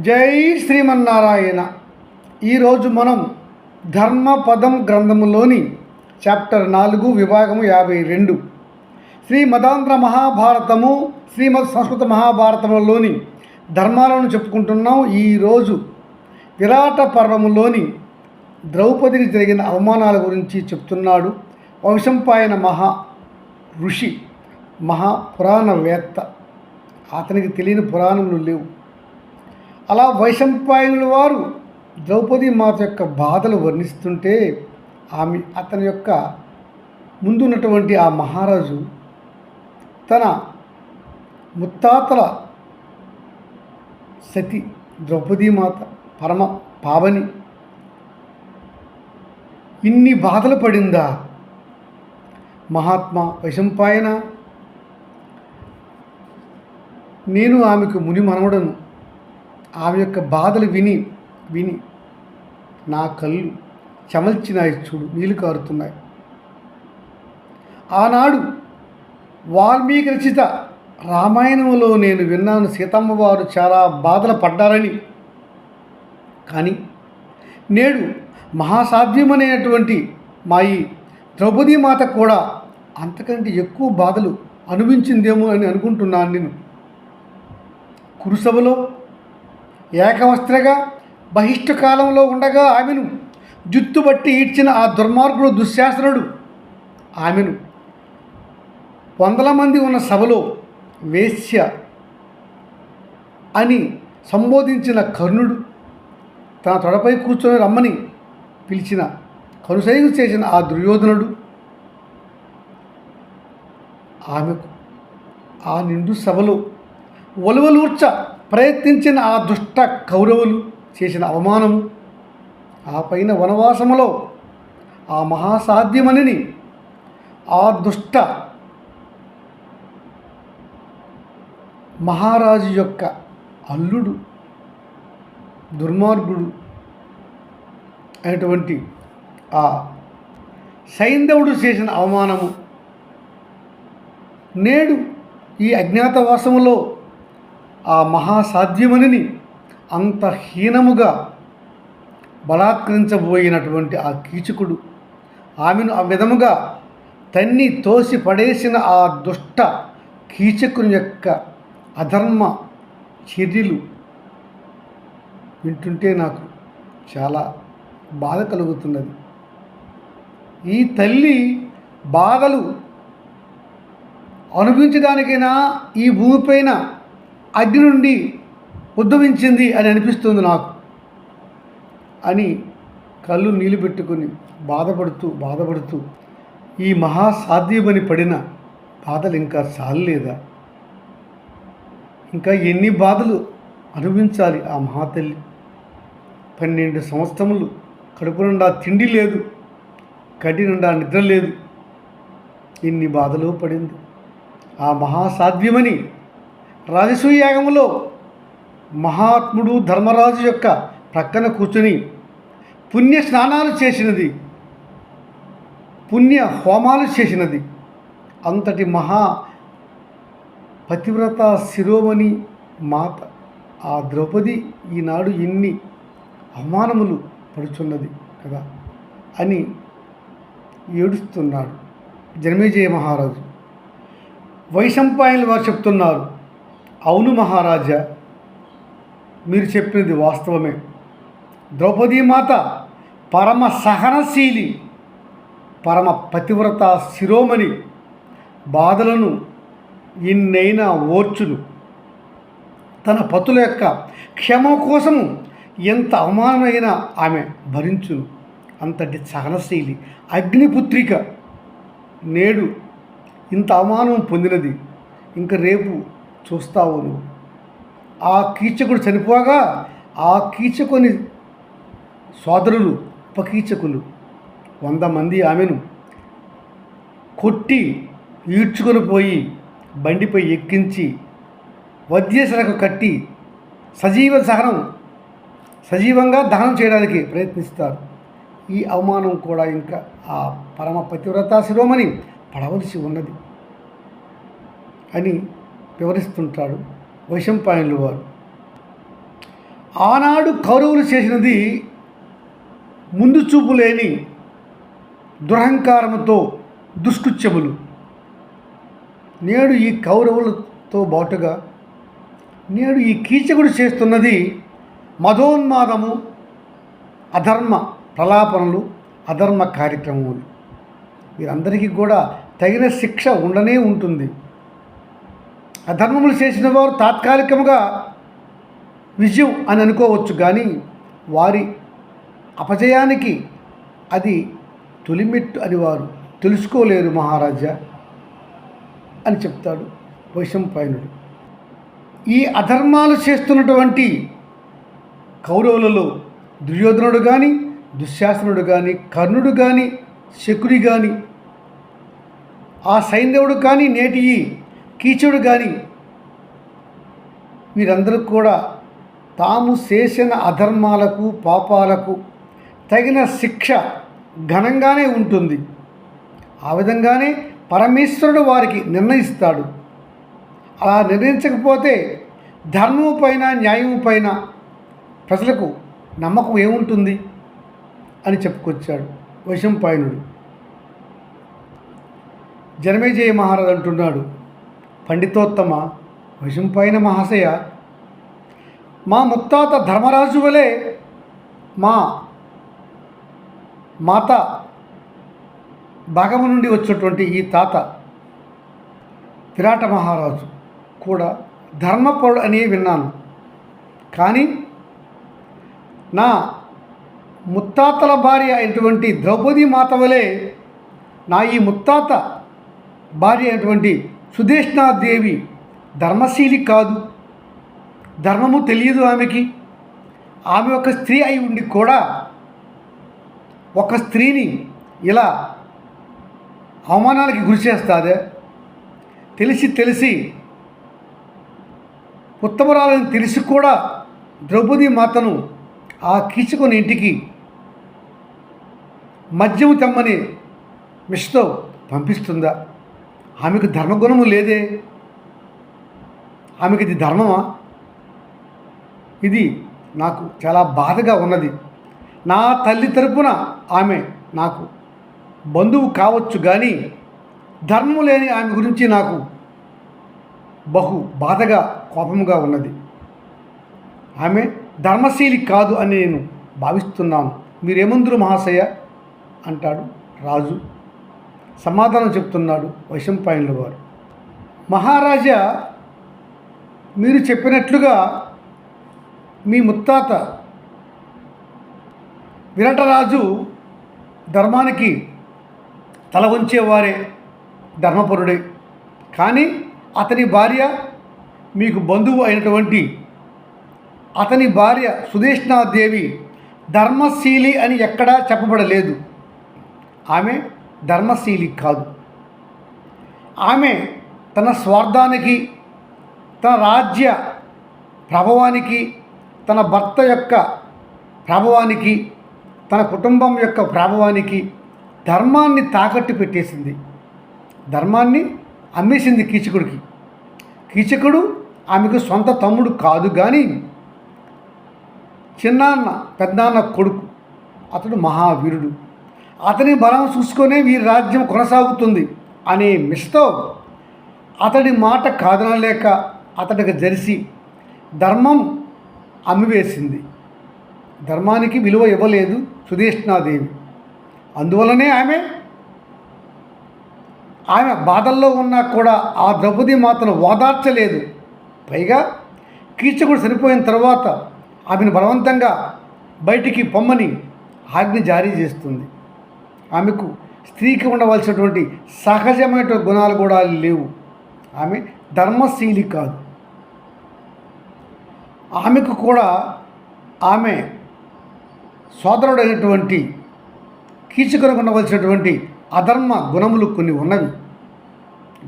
జై శ్రీమన్నారాయణ. ఈరోజు మనం ధర్మపదం గ్రంథములోని చాప్టర్ నాలుగు విభాగము యాభై రెండు. శ్రీ మదాంధ్ర మహాభారతము శ్రీమద్ సంస్కృత మహాభారతంలోని ధర్మాలను చెప్పుకుంటున్నాం. ఈరోజు విరాట పర్వములోని ద్రౌపదికి జరిగిన అవమానాల గురించి చెప్తున్నాడు వంశంపాయన మహా ఋషి మహా పురాణవేత్త. అతనికి తెలియని పురాణములు లేవు. అలా వైశంపాయనుల వారు ద్రౌపది మాత యొక్క బాధలు వర్ణిస్తుంటే ఆమె అతని యొక్క ముందున్నటువంటి ఆ మహారాజు తన ముత్తాతల సతి ద్రౌపదీమాత పరమ పావని ఇన్ని బాధలు పడిందా? మహాత్మా వైశంపాయన? నేను ఆమెకు ముని మనవడను ఆమె యొక్క బాధలు విని విని నా కళ్ళు చెమల్చినాయి చూడు నీళ్ళు కారుతున్నాయి. ఆనాడు వాల్మీకి రచిత రామాయణంలో నేను విన్నాను సీతమ్మ వారు చాలా బాధలు పడ్డారని. కానీ నేడు మహాసాధ్యమనేటువంటి మా ఈ ద్రౌపదీ మాత కూడా అంతకంటే ఎక్కువ బాధలు అనుభవించిందేమో అని అనుకుంటున్నాను నేను. కురుసభలో ఏకవస్త్రగా బహిష్ట కాలంలో ఉండగా ఆమెను జుత్తుబట్టి ఈడ్చిన ఆ దుర్మార్గుడు దుశ్శాసనుడు ఆమెను. వందల మంది ఉన్న సభలో వేశ్య అని సంబోధించిన కర్ణుడు తన తొడపై కూర్చొని రమ్మని పిలిచిన కనుసైగు చేసిన ఆ దుర్యోధనుడు ఆమెకు ఆ నిండు సభలో ఒలువలూర్చ ప్రయత్నించిన ఆ దుష్ట కౌరవులు చేసిన అవమానము ఆ పైన వనవాసములో ఆ మహాసాధ్యమనిని ఆ దుష్ట మహారాజు యొక్క అల్లుడు దుర్మార్గుడు అయినటువంటి ఆ సైంధవుడు చేసిన అవమానము నేడు ఈ అజ్ఞాతవాసములో ఆ మహాసాధ్యమనిని అంత హీనముగా బలాత్కరించబోయినటువంటి ఆ కీచకుడు ఆమెను ఆ విధముగా తన్ని తోసి పడేసిన ఆ దుష్ట కీచకుని యొక్క అధర్మ చర్యలు వింటుంటే నాకు చాలా బాధ కలుగుతున్నది. ఈ తల్లి బాధలు అనుభవించడానికైనా ఈ భూమిపైన అగ్ని నుండి ఉద్భవించింది అని అనిపిస్తుంది నాకు. అని కళ్ళు నీళ్ళు పెట్టుకుని బాధపడుతూ బాధపడుతూ ఈ మహాసాధ్యమని పడిన బాధలు ఇంకా చాలలేదా ఇంకా ఎన్ని బాధలు అనుభవించాలి ఆ మహాతల్లి? పన్నెండు సంవత్సరములు కడుపు నిండా తిండి లేదు కడి నిండా నిద్ర లేదు. ఇన్ని బాధలు పడింది. ఆ మహాసాధ్యమని రాజసూయ మహాత్ముడు ధర్మరాజు యొక్క ప్రక్కన కూర్చుని పుణ్య స్నానాలు చేసినది పుణ్య హోమాలు చేసినది. అంతటి మహా పతివ్రత శిరోమణి మాత ఆ ద్రౌపది ఈనాడు ఇన్ని అవమానములు పడుచున్నది కదా అని ఏడుస్తున్నాడు జనమేజయ మహారాజు. వైశంపాయలు వారు చెప్తున్నారు అవును మహారాజా మీరు చెప్పినది వాస్తవమే. ద్రౌపదీమాత పరమ సహనశీలి పరమ పతివ్రత శిరోమణి బాధలను ఎన్నైనా ఓర్చును తన పతుల యొక్క క్షమ కోసము ఎంత అవమానమైనా ఆమె భరించును. అంతటి సహనశీలి అగ్నిపుత్రిక నేడు ఇంత అవమానం పొందినది. ఇంక రేపు చూస్తావు నువ్వు ఆ కీచకుడు చనిపోగా ఆ కీచకుని సోదరులు ఉపకీచకులు వంద మంది ఆమెను కొట్టి ఈడ్చుకొని పోయి బండిపై ఎక్కించి వద్యశరకు కట్టి సజీవ సహనం సజీవంగా దహనం చేయడానికి ప్రయత్నిస్తారు. ఈ అవమానం కూడా ఇంకా ఆ పరమ పతివ్రత శిరోమణి పడవలసి ఉన్నది అని వివరిస్తుంటాడు. వైశంపాయనులు వారు. ఆనాడు కౌరవులు చేసినది ముందు చూపు లేని దురహంకారముతో దుష్కృత్యములు. నేడు ఈ కౌరవులతో బాటుగా నేడు ఈ కీచకుడు చేస్తున్నది మధోన్మాదము అధర్మ ప్రలాపనలు అధర్మ కార్యక్రమములు. వీరందరికీ కూడా తగిన శిక్ష ఉండనే ఉంటుంది. అధర్మములు చేసిన వారు తాత్కాలికముగా విజయం అని అనుకోవచ్చు కానీ వారి అపజయానికి అది తొలిమెట్టు అని వారు తెలుసుకోలేరు మహారాజా అని చెప్తాడు వైశంపాయనుడు. ఈ అధర్మాలు చేస్తున్నటువంటి కౌరవులలో దుర్యోధనుడు కానీ దుశ్శాసనుడు కానీ కర్ణుడు కానీ శకుని కానీ ఆ సైంధవుడు కానీ నేటి కీచుడు కానీ వీరందరూ కూడా తాము చేసిన అధర్మాలకు పాపాలకు తగిన శిక్ష ఘనంగానే ఉంటుంది. ఆ విధంగానే పరమేశ్వరుడు వారికి నిర్ణయిస్తాడు. అలా నిర్ణయించకపోతే ధర్మం పైన న్యాయం పైన ప్రజలకు నమ్మకం ఏముంటుంది? అని చెప్పుకొచ్చాడు వైశంపాయనుడు. జనమేజయ మహారాజు అంటున్నాడు పండితోత్తమ వైశంపాయన మహాశయ మా ముత్తాత ధర్మరాజు వలె మా మాత భాగము నుండి వచ్చినటువంటి ఈ తాత విరాట మహారాజు కూడా ధర్మపరుడు అని విన్నాను. కానీ నా ముత్తాతల భార్య అయినటువంటి ద్రౌపది మాత వలె నా ఈ ముత్తాత భార్య అయినటువంటి సుదేష్ణాదేవి ధర్మశీలి కాదు. ధర్మము తెలియదు ఆమెకి. ఆమె ఒక స్త్రీ అయి ఉండి కూడా ఒక స్త్రీని ఇలా అవమానాలకి గురి చేస్తాదే? తెలిసి తెలిసి ఉత్తమరాలని తెలిసి కూడా ద్రౌపది మాతను ఆ కీచుకొని ఇంటికి మద్యము తెమ్మని మిషతో పంపిస్తుందా? ఆమెకు ధర్మగుణము లేదే? ఆమెకి ఇది ధర్మమా? ఇది నాకు చాలా బాధగా ఉన్నది. నా తల్లి తరపున ఆమె నాకు బంధువు కావచ్చు కానీ ధర్మం లేని ఆమె గురించి నాకు బహు బాధగా కోపముగా ఉన్నది. ఆమె ధర్మశీలి కాదు అని నేను భావిస్తున్నాను. మీరేమందరు మహాశయ? అంటాడు రాజు. సమాధానం చెప్తున్నాడు వైశంపాయనుల వారు. మహారాజా మీరు చెప్పినట్లుగా మీ ముత్తాత విరటరాజు ధర్మానికి తల వంచేవారే ధర్మపరుడే. కానీ అతని భార్య మీకు బంధువు అయినటువంటి అతని భార్య సుదేష్ణాదేవి ధర్మశీలి అని ఎక్కడా చెప్పబడలేదు. ఆమె ధర్మశీలి కాదు. ఆమె తన స్వార్థానికి తన రాజ్య ప్రభావానికి తన భర్త యొక్క ప్రభావానికి తన కుటుంబం యొక్క ప్రభావానికి ధర్మాన్ని తాకట్టు పెట్టేసింది. ధర్మాన్ని అమ్మేసింది కీచకుడికి. కీచకుడు ఆమెకు సొంత తమ్ముడు కాదు కానీ చిన్నాన్న పెద్దాన్న కొడుకు. అతడు మహావీరుడు. అతని బలం చూసుకొనే వీరి రాజ్యం కొనసాగుతుంది అనే మిస్తో అతడి మాట కాదనలేక అతడికి జరిసి ధర్మం అమ్మివేసింది. ధర్మానికి విలువ ఇవ్వలేదు సుదేష్ణాదేవి అందువలనే ఆమె ఆమె బాధల్లో ఉన్నా కూడా ఆ ద్రౌపది మాతను ఓదార్చలేదు. పైగా కీచకుడు చనిపోయిన తర్వాత ఆమెను బలవంతంగా బయటికి పొమ్మని ఆజ్ఞ జారీ చేస్తుంది. ఆమెకు స్త్రీకి ఉండవలసినటువంటి సహజమైన గుణాలు కూడా లేవు. ఆమె ధర్మశీలి కాదు. ఆమెకు కూడా ఆమె సోదరుడైనటువంటి కీచుకొనకు ఉండవలసినటువంటి అధర్మ గుణములు కొన్ని ఉన్నవి.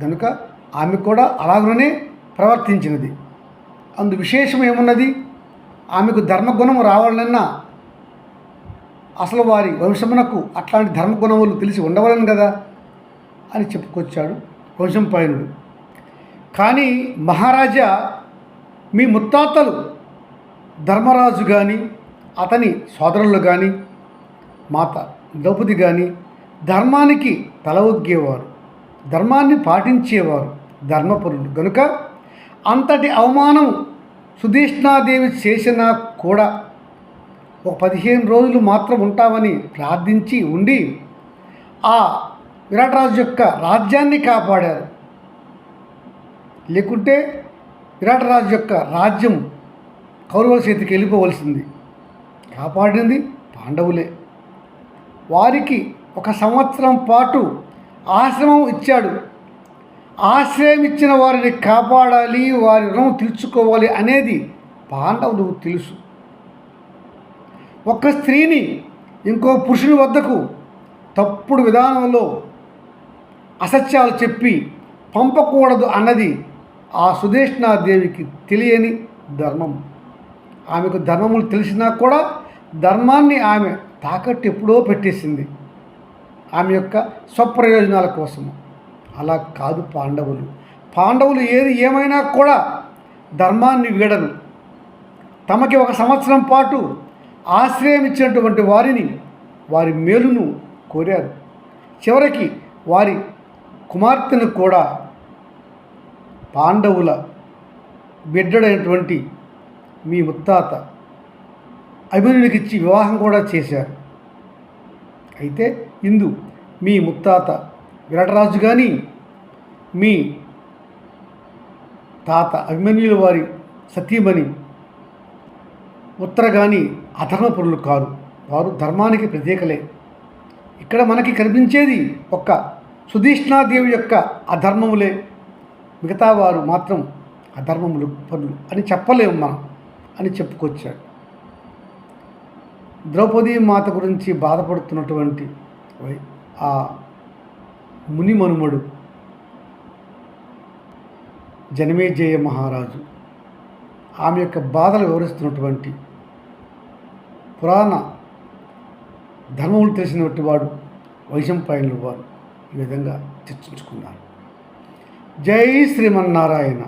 కనుక ఆమె కూడా అలాగనే ప్రవర్తించినది. అందు విశేషం ఏమున్నది? ఆమెకు ధర్మగుణం రావాలన్నా అసలు వారి వంశమునకు అట్లాంటి ధర్మగుణములు తెలిసి ఉండవలను కదా? అని చెప్పుకొచ్చాడు వంశంపాయనుడు. కానీ మహారాజా మీ ముత్తాతలు ధర్మరాజు కానీ అతని సోదరులు కానీ మాత ద్రౌపది కానీ ధర్మానికి తల ఒగ్గేవారు. ధర్మాన్ని పాటించేవారు ధర్మపరులు గనుక అంతటి అవమానం సుధీష్ణాదేవి చేసినా కూడా ఒక పదిహేను రోజులు మాత్రం ఉంటామని ప్రార్థించి ఉండి ఆ విరాటరాజు యొక్క రాజ్యాన్ని కాపాడారు. లేకుంటే విరాటరాజు యొక్క రాజ్యం కౌరవుల చేతికి వెళ్ళిపోవలసింది. కాపాడింది పాండవులే. వారికి ఒక సంవత్సరం పాటు ఆశ్రమం ఇచ్చాడు. ఆశ్రయం ఇచ్చిన వారిని కాపాడాలి వారి రుణం తీర్చుకోవాలి అనేది పాండవులకు తెలుసు. ఒక్క స్త్రీని ఇంకో పురుషుని వద్దకు తప్పుడు విధానంలో అసత్యాలు చెప్పి పంపకూడదు అన్నది ఆ సుదేష్ణాదేవికి తెలియని ధర్మం. ఆమెకు ధర్మములు తెలిసినా కూడా ధర్మాన్ని ఆమె తాకట్టు ఎప్పుడో పెట్టేసింది. ఆమె యొక్క స్వప్రయోజనాల కోసము. అలా కాదు పాండవులు. పాండవులు ఏది ఏమైనా కూడా ధర్మాన్ని వీడరు. తమకి ఒక సంవత్సరం పాటు ఆశ్రయం ఇచ్చినటువంటి వారిని వారి మేలును కోరారు. చివరికి వారి కుమార్తెను కూడా పాండవుల బిడ్డడైనటువంటి మీ ముత్తాత అభిమన్యునికి ఇచ్చి వివాహం కూడా చేశారు. అయితే ఇందు మీ ముత్తాత విరాటరాజు కానీ మీ తాత అభిమన్యుల వారి సతీమణి ఉత్తర కానీ అధర్మపురులు కారు. వారు ధర్మానికి ప్రత్యేకలే. ఇక్కడ మనకి కనిపించేది ఒక్క సుధీష్ణాదేవి యొక్క అధర్మములే. మిగతా వారు మాత్రం అధర్మములు పనులు అని చెప్పలేము మనం అని చెప్పుకొచ్చాడు ద్రౌపదీ మాత గురించి బాధపడుతున్నటువంటి వై- ఆ మునిమనుమడు జనమేజయ మహారాజు. ఆమె యొక్క బాధలు వివరిస్తున్నటువంటి పురాణ ధర్మములు తెలిసినటువంటి వాడు వైశంపాయనులు వారు ఈ విధంగా చర్చించుకున్నారు. జై శ్రీమన్నారాయణ.